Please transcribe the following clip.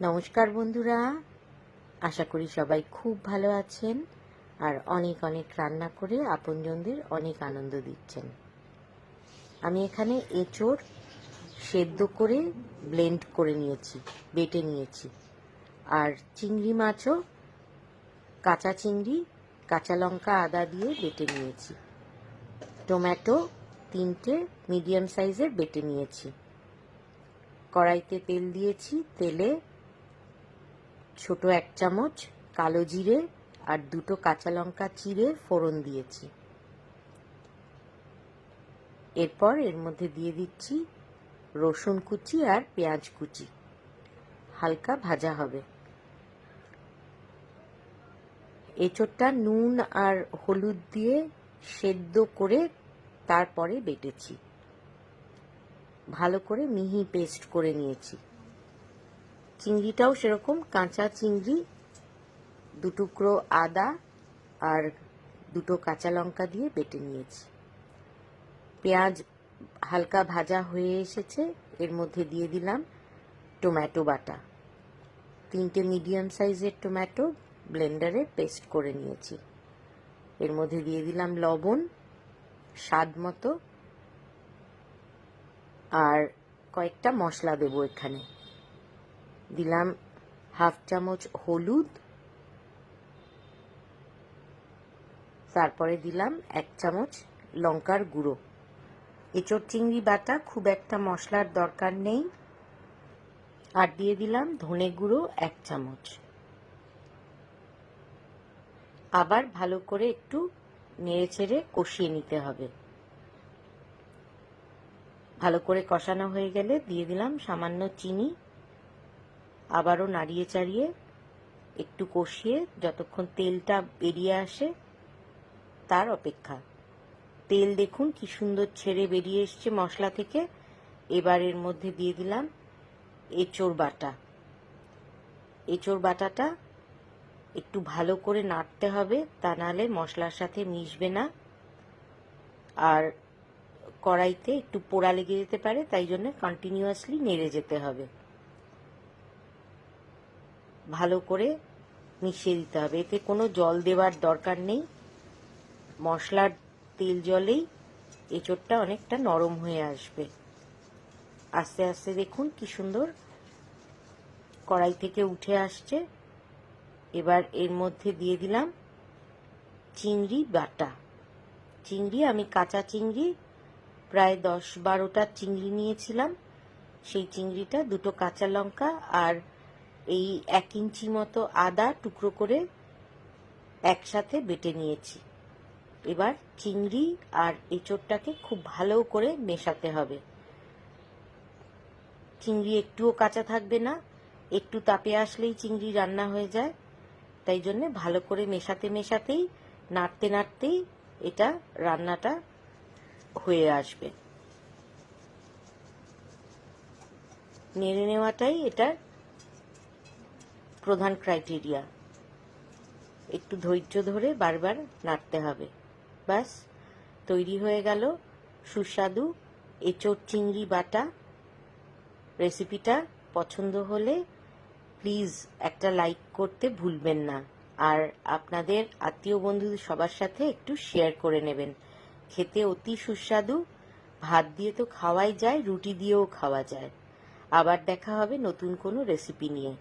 নমস্কার বন্ধুরা। আশা করি সবাই খুব ভালো আছেন আর অনেক অনেক রান্না করে আপনজনদের অনেক আনন্দ দিচ্ছেন। আমি এখানে এঁচোড় সেদ্ধ করে ব্লেন্ড করে নিয়েছি, বেটে নিয়েছি। আর চিংড়ি মাছও কাঁচা চিংড়ি, কাঁচা লঙ্কা, আদা দিয়ে বেটে নিয়েছি। টমেটো তিনটে মিডিয়াম সাইজের বেটে নিয়েছি। কড়াইতে তেল দিয়েছি, তেলে ছোট এক চামচ কালো জিরে আর দুটো কাঁচা লঙ্কা চিড়ে ফোড়ন দিয়েছি। এরপর এর মধ্যে দিয়ে দিচ্ছি রসুন কুচি আর পেঁয়াজ কুচি। হালকা ভাজা হবে। এঁচোড়টা নুন আর হলুদ দিয়ে সেদ্ধ করে তারপরে বেটেছি। ভালো করে মিহি পেস্ট করে নিয়েছি। চিংড়িটাও সেরকম, কাঁচা চিংড়ি, দু টুকরো আদা আর দুটো কাঁচা লঙ্কা দিয়ে বেটে নিয়েছি। পেঁয়াজ হালকা ভাজা হয়ে এসেছে, এর মধ্যে দিয়ে দিলাম টমেটো বাটা। তিনটে মিডিয়াম সাইজের টমেটো ব্লেন্ডারে পেস্ট করে নিয়েছি। এর মধ্যে দিয়ে দিলাম লবণ, স্বাদ মতো, আর কয়েকটা মশলা দেবো এখানে। দিলাম হাফ চামচ হলুদ। তারপরে দিলাম এক চামচ লঙ্কার গুঁড়ো। এঁচড় চিংড়ি বাটা খুব একটা মশলার দরকার নেই। আর দিয়ে দিলাম ধনে গুঁড়ো এক চামচ। আবার ভালো করে একটু নেড়ে চেড়ে কষিয়ে নিতে হবে। ভালো করে কষানো হয়ে গেলে দিয়ে দিলাম সামান্য চিনি। আবারও নাড়িয়ে চাড়িয়ে, একটু কষিয়ে, যতক্ষণ তেলটা বেরিয়ে আসে, তার অপেক্ষা। তেল দেখুন কি সুন্দর ছেড়ে বেরিয়ে এসছে মশলা থেকে। এবার এর মধ্যে দিয়ে দিলাম এঁচোড় বাটা। এঁচোড় বাটাটা একটু ভালো করে নাড়তে হবে, তা নাহলে মশলার সাথে মিশবে না। আর কড়াইতে একটু পোড়া লেগে যেতে পারে, তাই জন্য কন্টিনিউয়াসলি নেড়ে যেতে হবে। ভালো করে মিশিয়ে দিতে হবে। এতে কোনো জল দেওয়ার দরকার নেই। মশলার তেল জলেই এঁচোড়টা অনেকটা নরম হয়ে আসবে। আস্তে আস্তে দেখুন কি সুন্দর কড়াই থেকে উঠে আসছে। এবার এর মধ্যে দিয়ে দিলাম চিংড়ি বাটা। চিংড়ি, আমি কাঁচা চিংড়ি, প্রায় দশ বারোটা চিংড়ি নিয়েছিলাম। সেই চিংড়িটা, দুটো কাঁচা লঙ্কা আর এই এক ইঞ্চি মতো আদা টুকরো করে একসাথে বেটে নিয়েছি। এবার চিংড়ি আর এঁচোড়টাকে খুব ভালো করে মেশাতে হবে। চিংড়ি একটুও কাঁচা থাকবে না, একটু তাপে আসলেই চিংড়ি রান্না হয়ে যায়। তাই জন্য ভালো করে মেশাতে মেশাতেই, নাড়তে নাড়তেই এটা রান্নাটা হয়ে আসবে। নেড়ে নেওয়াটাই এটার প্রধান ক্রাইটেরিয়া। একটু ধৈর্য ধরে বারবার নাড়তে হবে। ব্যাস, তৈরি হয়ে গেল সুস্বাদু এঁচোড় চিংড়ি বাটা। রেসিপিটা পছন্দ হলে প্লিজ একটা লাইক করতে ভুলবেন না। আর আপনাদের আত্মীয় বন্ধু সবার সাথে একটু শেয়ার করে নেবেন। খেতে অতি সুস্বাদু। ভাত দিয়ে তো খাওয়াই যায়, রুটি দিয়েও খাওয়া যায়। আবার দেখা হবে নতুন কোনো রেসিপি নিয়ে।